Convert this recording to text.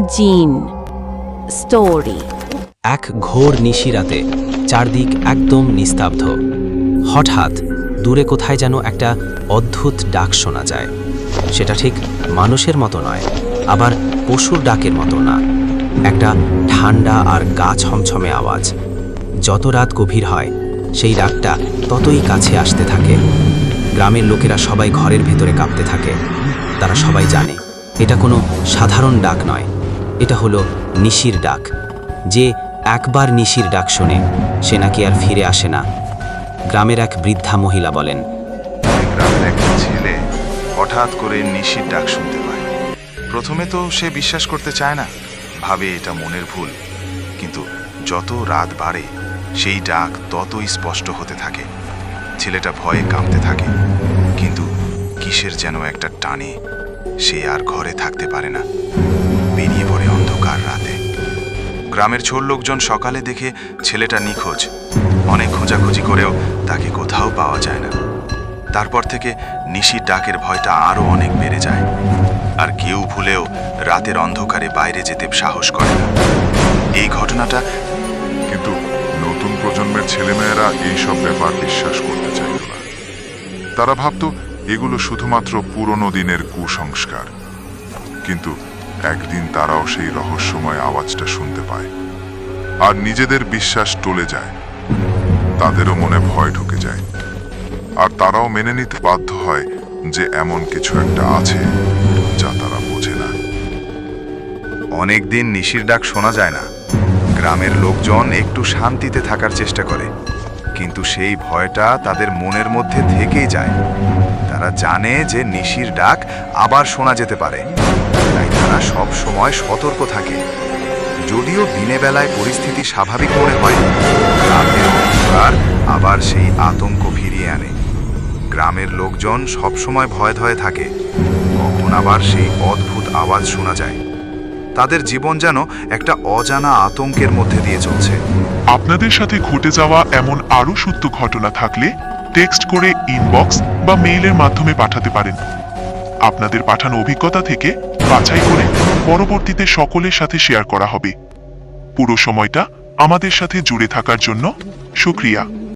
জিন। স্টোরি। এক ঘোর নিশিরাতে চারদিক একদম নিস্তব্ধ। হঠাৎ দূরে কোথায় যেন একটা অদ্ভুত ডাক শোনা যায়। সেটা ঠিক মানুষের মতো নয়, আবার পশুর ডাকের মতো না। একটা ঠান্ডা আর গা ছমছমে আওয়াজ। যত রাত গভীর হয়, সেই ডাকটা ততই কাছে আসতে থাকে। গ্রামের লোকেরা সবাই ঘরের ভেতরে কাঁপতে থাকে। তারা সবাই জানে, এটা কোনো সাধারণ ডাক নয়। এটা হলো নিশির ডাক। যে একবার নিশির ডাক শোনে, সে নাকি আর ফিরে আসে না। গ্রামের এক বৃদ্ধা মহিলা বলেন গ্রামের একটা ছেলে, হঠাৎ করে নিশির ডাক শুনতে পায় প্রথমে তো সে বিশ্বাস করতে চায় না, ভাবে এটা মনের ভুল। কিন্তু যত রাত বাড়ে, সেই ডাক ততই স্পষ্ট হতে থাকে। ছেলেটা ভয়ে কাঁপতে থাকে। কিন্তু কিসের যেন একটা টানে, সে আর ঘরে থাকতে পারে না। গ্রামের ছোট লোকজন সকালে দেখে ছেলেটা নিখোঁজ। অনেক খোঁজাখুঁজি করেও তাকে কোথাও পাওয়া যায় না। তারপর থেকে নিশির ডাকের ভয়টা আরও অনেক বেড়ে যায়। আর কেউ ভুলেও রাতের অন্ধকারে বাইরে যেতে সাহস করে না। এই ঘটনাটা কিন্তু নতুন প্রজন্মের ছেলেমেয়েরা এইসব ব্যাপার বিশ্বাস করতে চাইত না। তারা ভাবত, এগুলো শুধুমাত্র পুরনো দিনের কুসংস্কার। কিন্তু একদিন তারাও সেই রহস্যময় আওয়াজটা শুনতে পায়। আর নিজেদের বিশ্বাস টলে যায়। তাদেরও মনে ভয় ঢুকে যায়। আর তারাও মেনে নিতে বাধ্য হয় যে এমন কিছু একটা আছে যা তারা বোঝে না। অনেক দিন নিশির ডাক শোনা যায় না। গ্রামের লোকজন একটু শান্তিতে থাকার চেষ্টা করে। কিন্তু সেই ভয়টা তাদের মনের মধ্যে থেকেই যায়। তারা জানে যে নিশির ডাক আবার শোনা যেতে পারে। তারা সব সময় সতর্ক থাকে। যদিও দিনে বেলায় পরিস্থিতি স্বাভাবিক মনে হয় অন্ধকার আবার সেই আতঙ্ক ফিরিয়ে আনে। গ্রামের লোকজন সবসময় ভয় ধয়ে থাকে, কখন আবার সেই অদ্ভুত আওয়াজ শোনা যায়। তাদের জীবন যেন একটা অজানা আতঙ্কের মধ্যে দিয়ে চলছে। আপনাদের সাথে ঘটে যাওয়া এমন আরও সত্য ঘটনা থাকলে টেক্সট করে ইনবক্স বা মেইলের মাধ্যমে পাঠাতে পারেন। আপনাদের পাঠানো অভিজ্ঞতা থেকে বাছাই করে পরবর্তীতে সকলের সাথে শেয়ার করা হবে। পুরো সময়টা আমাদের সাথে জুড়ে থাকার জন্য শুক্রিয়া।